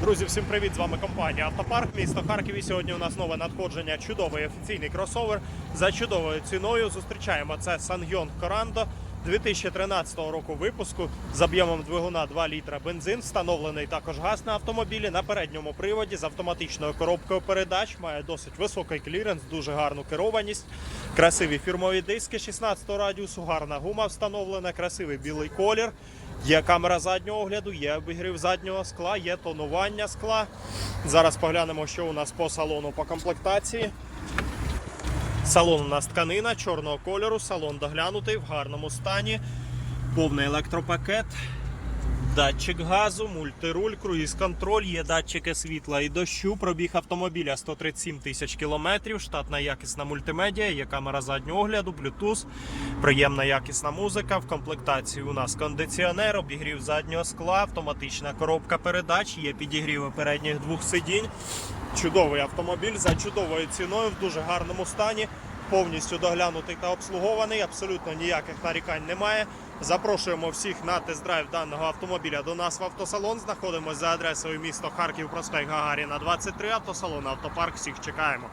Друзі, всім привіт! З вами компанія Автопарк, місто Харків. І сьогодні у нас нове надходження. Чудовий офіційний кросовер за чудовою ціною. Зустрічаємо це Sanyong Corando 2013 року випуску з об'ємом двигуна 2 літра бензин. Встановлений також газ на автомобілі на передньому приводі з автоматичною коробкою передач. Має досить високий кліренс, дуже гарну керованість. Красиві фірмові диски 16 радіусу, гарна гума встановлена, красивий білий колір. Є камера заднього огляду, є обігрів заднього скла, є тонування скла. Зараз поглянемо, що у нас по салону по комплектації. Салон у нас тканина чорного кольору, салон доглянутий в гарному стані. Повний електропакет, датчик газу, мультируль, круїз-контроль, є датчики світла і дощу. Пробіг автомобіля 137 тисяч кілометрів, штатна якісна мультимедіа, є камера заднього огляду, Bluetooth, приємна якісна музика. В комплектації у нас кондиціонер, обігрів заднього скла, автоматична коробка передач, є підігріви передніх двох сидінь. Чудовий автомобіль за чудовою ціною в дуже гарному стані. Повністю доглянутий та обслугований, абсолютно ніяких нарікань немає. Запрошуємо всіх на тест-драйв даного автомобіля до нас в автосалон. Знаходимося за адресою місто Харків, проспект Гагаріна, 23, автосалон Автопарк. Всіх чекаємо.